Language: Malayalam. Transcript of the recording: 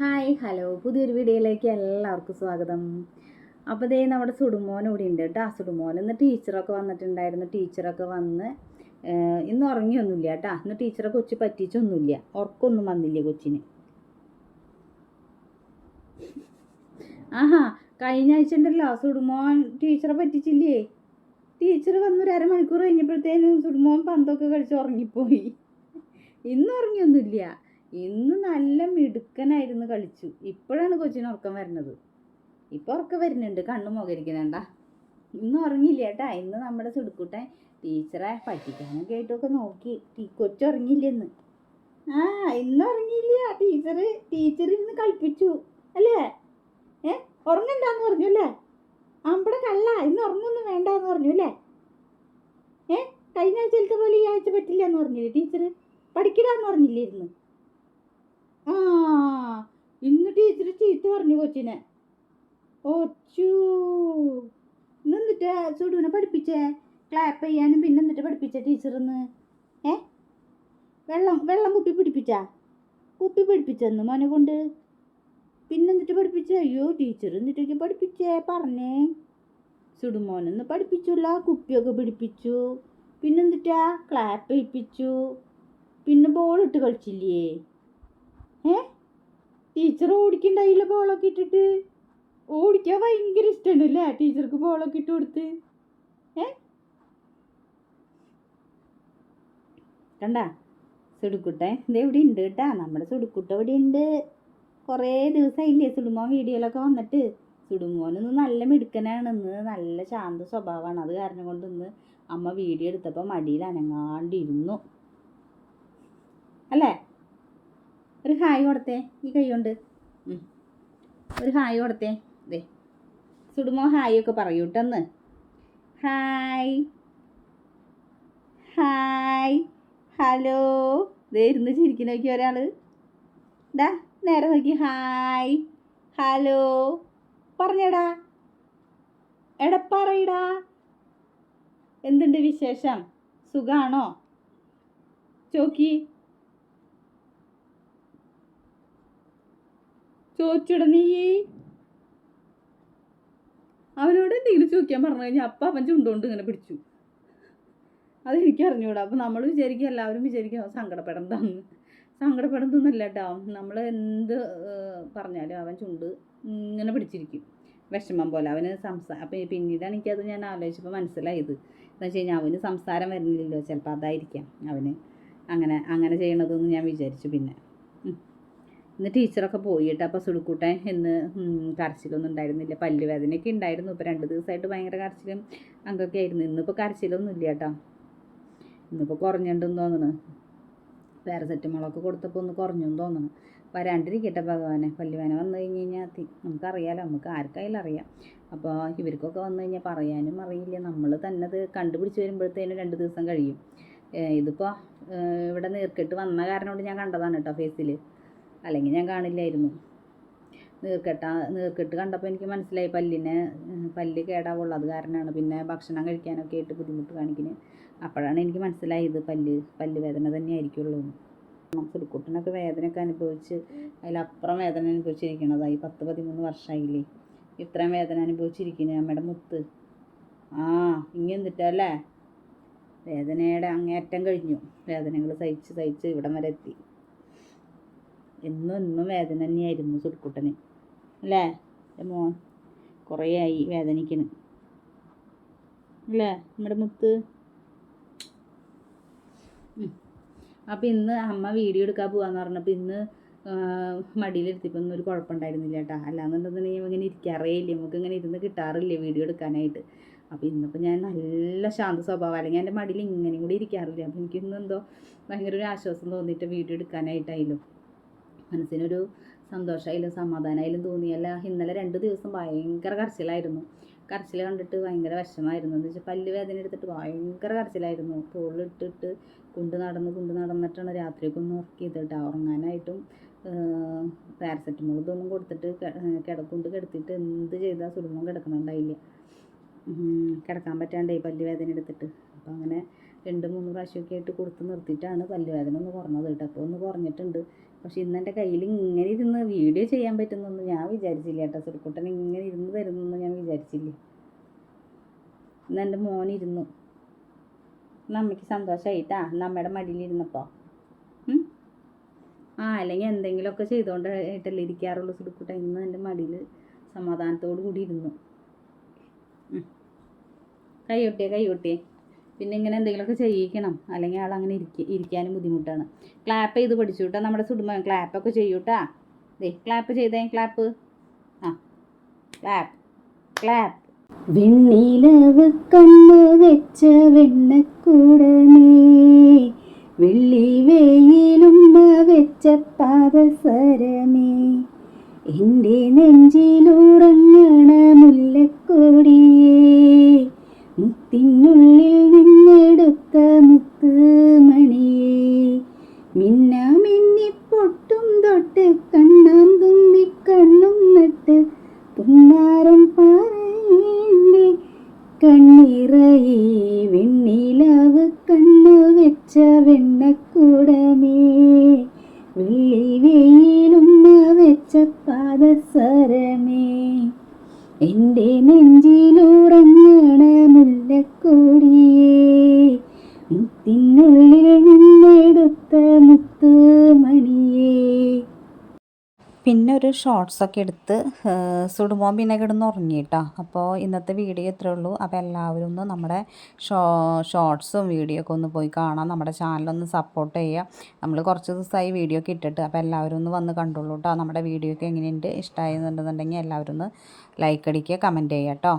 Hi hello. പുതിയൊരു വീഡിയോയിലേക്ക് എല്ലാവർക്കും സ്വാഗതം. അപ്പോൾ ദേ നമ്മുടെ സുടുമോൻ ഇവിടെ ഉണ്ട് കേട്ടോ. ആ സുടുമോൻ ഇന്ന് ടീച്ചറൊക്കെ വന്നിട്ടുണ്ടായിരുന്നു. ടീച്ചറൊക്കെ വന്ന് ഇന്ന് ഉറങ്ങിയൊന്നുമില്ല കേട്ടോ. ഇന്ന് ടീച്ചറെ കൊച്ചു പറ്റിച്ചൊന്നുമില്ല. ഉറക്കമൊന്നും വന്നില്ല കൊച്ചിന്. ആഹാ കഴിഞ്ഞ ആഴ്ച ഉണ്ടല്ലോ. സുടുമോൻ ടീച്ചറെ പറ്റിച്ചില്ലേ? ടീച്ചർ വന്നൊരു അരമണിക്കൂർ കഴിഞ്ഞപ്പോഴത്തേനും സുടുമോൻ പന്തൊക്കെ കളിച്ച് ഉറങ്ങിപ്പോയി. ഇന്ന് ഉറങ്ങിയൊന്നുമില്ല. ഇന്ന് നല്ല മിടുക്കനായിരുന്നു കളിച്ചു. ഇപ്പോഴാണ് കൊച്ചിന് ഉറക്കം വരുന്നത്. ഇപ്പോൾ ഉറക്കം വരുന്നുണ്ട്. കണ്ണു മുഖരിക്കണണ്ട ഇന്ന് ഉറങ്ങിയില്ല കേട്ടാ. ഇന്ന് നമ്മുടെ സുടുക്കൂട്ടൻ ടീച്ചറെ പഠിക്കാനും ആയിട്ടൊക്കെ നോക്കി. ടീ- കൊച്ചുറങ്ങിയില്ല ഇന്ന് ആ ഇന്ന് ഉറങ്ങിയില്ല. ടീച്ചർ ടീച്ചർ ഇന്ന് കളിപ്പിച്ചു. അല്ലേ? ഏ ഉറങ്ങണ്ടെന്ന് പറഞ്ഞു അല്ലേ? അമ്പടെ കള്ള. ഇന്ന് ഉറങ്ങൊന്നും വേണ്ടാന്ന് പറഞ്ഞു അല്ലേ? ഏ കഴിഞ്ഞ ആഴ്ചയിലത്തെ പോലെ ഈ ആഴ്ച പറ്റില്ല എന്ന് പറഞ്ഞില്ലേ ടീച്ചർ എന്ന് പറഞ്ഞില്ലേ ഇരുന്ന് ആ ഇന്ന് ടീച്ചർ ചീത്ത പറഞ്ഞു കൊച്ചിനെ. ഒച്ചു നിന്നിട്ട് സുഡുവിനെ പഠിപ്പിച്ചേ? ക്ലാപ്പ് ചെയ്യാനും പിന്നെ എന്നിട്ട് പഠിപ്പിച്ച ടീച്ചറിന്ന്? ഏ? വെള്ളം വെള്ളം കുപ്പി പിടിപ്പിച്ച? കുപ്പി പിടിപ്പിച്ചെന്ന് മോനെ കൊണ്ട്? പിന്നെ എന്നിട്ട് പഠിപ്പിച്ച? അയ്യോ ടീച്ചർ എന്നിട്ടേക്ക് പഠിപ്പിച്ചേ? പറഞ്ഞേ. സുടുമോനൊന്ന് പഠിപ്പിച്ചുള്ള കുപ്പിയൊക്കെ പിടിപ്പിച്ചു. പിന്നെ എന്നിട്ടാ ക്ലാപ്പ് ചെയ്യിപ്പിച്ചു പിന്നെ ബോൾ ഇട്ട് കളിച്ചില്ലേ? ഏ? ടീച്ചർ ഓടിക്കണ്ടായില്ല ബോളൊക്കെ ഇട്ടിട്ട്. ഓടിക്കാൻ ഭയങ്കര ഇഷ്ടമാണ് അല്ലേ ടീച്ചർക്ക് ബോളൊക്കെ ഇട്ട് കൊടുത്ത്? ഏ? കണ്ട? സുടുക്കുട്ടെ ഇത് ഇവിടെ ഉണ്ട് കേട്ടാ. നമ്മുടെ സുടുക്കുട്ട ഇവിടെ ഉണ്ട്. കുറേ ദിവസമായില്ലേ സുടുമോൻ വീഡിയോയിലൊക്കെ വന്നിട്ട്. സുടുമോനൊന്ന് നല്ല മിടുക്കനാണ്. ഇന്ന് നല്ല ശാന്ത സ്വഭാവമാണ്. അത് കാരണം കൊണ്ട് ഇന്ന് അമ്മ വീഡിയോ എടുത്തപ്പോൾ മടിയിൽ അനങ്ങാണ്ടിരുന്നു. അല്ലേ? ഒരു ഹായ് കൊടുത്തേ ഈ കൈ കൊണ്ട് ഒരു ഹായ് കൊടുത്തേ. ദേ സുടുമോ ഹായ് ഒക്കെ പറയൂ കേട്ടെന്ന് ഹായ്. ഹായ്. ഹലോ. ദേ ഇരുന്ന് ചിരിക്കുന്ന നോക്കി ഒരാൾ ഡാ നേരെ നോക്കി. ഹായ്. ഹലോ. പറഞ്ഞടാ. എടാ എന്തുണ്ട് വിശേഷം? സുഖാണോ? ചോക്കി. ചോദിച്ചിട അവനോട് എന്തെങ്കിലും ചോദിക്കാൻ പറഞ്ഞു കഴിഞ്ഞാൽ അപ്പം അവൻ ചുണ്ടുകൊണ്ട് ഇങ്ങനെ പിടിച്ചു. അതെനിക്ക് അറിഞ്ഞൂടാ അപ്പം നമ്മൾ വിചാരിക്കുക എല്ലാവരും വിചാരിക്കുക സങ്കടപ്പെടണ്ടെന്ന് സങ്കടപ്പെടുന്നൊന്നുമല്ല കേട്ടോ നമ്മൾ എന്ത് പറഞ്ഞാലും അവൻ ചുണ്ട് ഇങ്ങനെ പിടിച്ചിരിക്കും. വിഷമം പോലെ അവന് സംസാ അപ്പം പിന്നീടാണ് എനിക്കത് ഞാൻ ആലോചിച്ചപ്പോൾ മനസ്സിലായത്. എന്ന് വെച്ച് കഴിഞ്ഞാൽ അവന് സംസാരം വരുന്നില്ലല്ലോ. ചിലപ്പോൾ അതായിരിക്കാം അവന് അങ്ങനെ അങ്ങനെ ചെയ്യണതെന്ന് ഞാൻ വിചാരിച്ചു പിന്നെ. ഇന്ന് ടീച്ചറൊക്കെ പോയിട്ട് അപ്പോൾ സുടുക്കൂട്ടൻ ഇന്ന് ഉം, കരച്ചിലൊന്നും ഉണ്ടായിരുന്നില്ല. പല്ലുവേദനയൊക്കെ ഉണ്ടായിരുന്നു. ഇപ്പോൾ രണ്ട് ദിവസമായിട്ട് ഭയങ്കര കരച്ചിലും അങ്ങൊക്കെ ആയിരുന്നു. ഇന്നിപ്പോൾ കരച്ചിലൊന്നും ഇല്ല കേട്ടോ. ഇന്നിപ്പോൾ കുറഞ്ഞിട്ടുണ്ടെന്ന് തോന്നുന്നു പാരസെറ്റമോളൊക്കെ കൊടുത്തപ്പോൾ ഒന്ന് കുറഞ്ഞെന്ന് തോന്നുന്നു വരാണ്ടിരിക്കട്ടെ ഭഗവാനെ. പല്ലുവേന വന്നു കഴിഞ്ഞ് കഴിഞ്ഞാൽ നമുക്കറിയാലോ. നമുക്ക് ആർക്കായാലും അറിയാം. അപ്പോൾ ഇവർക്കൊക്കെ വന്നു കഴിഞ്ഞാൽ പറയാനും അറിയില്ല. നമ്മൾ തന്നെ അത് കണ്ടുപിടിച്ച് വരുമ്പോഴത്തേനും രണ്ട് ദിവസം കഴിയും. ഇതിപ്പോൾ ഇവിടെ നേർക്കിട്ട് വന്ന കാരണം കൊണ്ട് ഞാൻ കണ്ടതാണ് കേട്ടോ ഫേസിൽ അല്ലെങ്കിൽ ഞാൻ കാണില്ലായിരുന്നു. നീർക്കെട്ട നീർക്കെട്ട് കണ്ടപ്പോൾ എനിക്ക് മനസ്സിലായി പല്ലിന് പല്ല് കേടാവുള്ളൂ. അത് കാരണമാണ്. പിന്നെ ഭക്ഷണം കഴിക്കാനൊക്കെ ആയിട്ട് ബുദ്ധിമുട്ട് കാണിക്കുന്നത് അപ്പോഴാണ് എനിക്ക് മനസ്സിലായത് പല്ല് പല്ല് വേദന തന്നെ ആയിരിക്കുള്ളൂ സുടുക്കുട്ടനൊക്കെ വേദനയൊക്കെ അനുഭവിച്ച് അതിലപ്പുറം വേദന അനുഭവിച്ചിരിക്കണതായി പത്ത് പതിമൂന്ന് വർഷമായില്ലേ ഇത്രയും വേദന അനുഭവിച്ചിരിക്കുന്നത് അമ്മയുടെ മുത്ത്. ആ ഇനി എന്നിട്ടല്ലേ വേദനയുടെ അങ്ങേറ്റം കഴിഞ്ഞു. വേദനകൾ സഹിച്ച് സഹിച്ച് ഇവിടം വരെ എത്തി. എന്നും എന്നും വേദന തന്നെയായിരുന്നു സുടുക്കുട്ടന് അല്ലേ? മോൻ കുറേ ആയി വേദനിക്കണ്. അല്ലേ? നമ്മുടെ മുത്ത്? അപ്പം ഇന്ന് അമ്മ വീഡിയോ എടുക്കാൻ പോവാന്ന് പറഞ്ഞപ്പോൾ ഇന്ന് മടിയിലെടുത്തിപ്പോൾ ഒന്നും ഒരു കുഴപ്പമുണ്ടായിരുന്നില്ല കേട്ടോ. അല്ലാന്നുണ്ടെന്നുണ്ടെങ്കിൽ ഇങ്ങനെ ഇരിക്കാറേ നമുക്ക് ഇങ്ങനെ ഇരുന്ന് കിട്ടാറില്ല വീഡിയോ എടുക്കാനായിട്ട്. അപ്പോൾ ഇന്നിപ്പോൾ ഞാൻ നല്ല ശാന്ത സ്വഭാവം. അല്ലെങ്കിൽ എന്റെ മടിയിൽ ഇങ്ങനെയും കൂടി ഇരിക്കാറില്ല. അപ്പോൾ എനിക്കിന്ന് എന്തോ ഭയങ്കര ഒരു ആശ്വാസം തോന്നിയിട്ട് വീഡിയോ എടുക്കാനായിട്ടായാലും മനസ്സിനൊരു സന്തോഷമായാലും സമാധാനമായാലും തോന്നിയല്ല. ഇന്നലെ രണ്ട് ദിവസം ഭയങ്കര കരച്ചിലായിരുന്നു. കരച്ചിൽ കണ്ടിട്ട് ഭയങ്കര വിഷമമായിരുന്നു എന്ന് വെച്ചാൽ പല്ല് വേദന എടുത്തിട്ട് ഭയങ്കര കരച്ചിലായിരുന്നു. തോളിട്ടിട്ട് കൊണ്ട് നടന്ന് കൊണ്ട് നടന്നിട്ടാണ് രാത്രിയൊക്കെ ഒന്ന് ഉറക്കിയത് കേട്ടോ ഉറങ്ങാനായിട്ടും പാരസെറ്റമോൾ ഇതൊന്നും കൊടുത്തിട്ട് കിടക്കൊണ്ട് കിടത്തിയിട്ട് എന്ത് ചെയ്താൽ സുലഭം കിടക്കണുണ്ടായില്ല. കിടക്കാൻ പറ്റാണ്ടേ പല്ല് വേദന എടുത്തിട്ട്. അപ്പം അങ്ങനെ രണ്ട് മൂന്ന് പ്രാവശ്യമൊക്കെ ആയിട്ട് കൊടുത്ത് നിർത്തിയിട്ടാണ് പല്ലുവേദന ഒന്ന് കുറഞ്ഞത് കേട്ടോ. അപ്പോൾ ഒന്ന് കുറഞ്ഞിട്ടുണ്ട്. പക്ഷെ ഇന്ന് എന്റെ കയ്യിൽ ഇങ്ങനെ ഇരുന്ന് വീഡിയോ ചെയ്യാൻ പറ്റുന്നൊന്നും ഞാൻ വിചാരിച്ചില്ല കേട്ടോ. സുരക്കുട്ടൻ ഇങ്ങനെ ഇരുന്ന് തരുന്നൊന്നും ഞാൻ വിചാരിച്ചില്ല. ഇന്ന് എന്റെ മോൻ ഇരുന്നു. ഇന്ന് അമ്മയ്ക്ക് സന്തോഷമായിട്ടാ ഇന്ന് അമ്മയുടെ മടിയിലിരുന്നപ്പോൾ? ആ അല്ലെങ്കിൽ എന്തെങ്കിലുമൊക്കെ ചെയ്തുകൊണ്ടായിട്ടല്ലേ ഇരിക്കാറുള്ളൂ സുരുക്കുട്ടൻ ഇന്ന് എന്റെ മടിയിൽ സമാധാനത്തോടു കൂടി ഇരുന്നു. കൈ കൊട്ടിയേ കൈ കൊട്ടിയേ പിന്നെ ഇങ്ങനെ എന്തെങ്കിലുമൊക്കെ ചെയ്യിക്കണം. അല്ലെങ്കിൽ ആൾ അങ്ങനെ ഇരിക്ക ഇരിക്കാനും ബുദ്ധിമുട്ടാണ്. ക്ലാപ്പ് ചെയ്ത് പഠിച്ചു കേട്ടോ നമ്മുടെ സുടുമ ക്ലാപ്പൊക്കെ ചെയ്യൂട്ടാ ദേ ക്ലാപ്പ് ചെയ്തേ ക്ലാപ്പ് ആ ക്ലാപ്പ് ക്ലാപ്പ് വെണ്ണിലവ് കണ്ണു വെച്ച വെണ്ണക്കൂടമേ വെള്ളി വെയിലുമ്മ വെച്ച പാദസരമേ എന്റെ നെഞ്ചിലുറങ്ങണ ഒക്കെ എടുത്ത് സുടുമോൻ പിന്നെ കിടന്ന് ഉറങ്ങി കേട്ടോ അപ്പോൾ ഇന്നത്തെ വീഡിയോ ഇത്രേ ഉള്ളൂ. അപ്പോൾ എല്ലാവരും ഒന്ന് നമ്മുടെ ഷോ ഷോർട്സും വീഡിയോ ഒക്കെ ഒന്ന് പോയി കാണാം. നമ്മുടെ ചാനലൊന്ന് സപ്പോർട്ട് ചെയ്യുക. നമ്മൾ കുറച്ച് ദിവസമായി വീഡിയോ ഒക്കെ ഇട്ടിട്ട് അപ്പോൾ എല്ലാവരും ഒന്ന് വന്ന് കണ്ടോളൂ കേട്ടോ നമ്മുടെ വീഡിയോ ഒക്കെ എങ്ങനെയുണ്ട്? ഇഷ്ടമായെന്നുണ്ടെന്നുണ്ടെങ്കിൽ എല്ലാവരും ഒന്ന് ലൈക്ക് അടിക്കുക കമന്റ് ചെയ്യുക കേട്ടോ.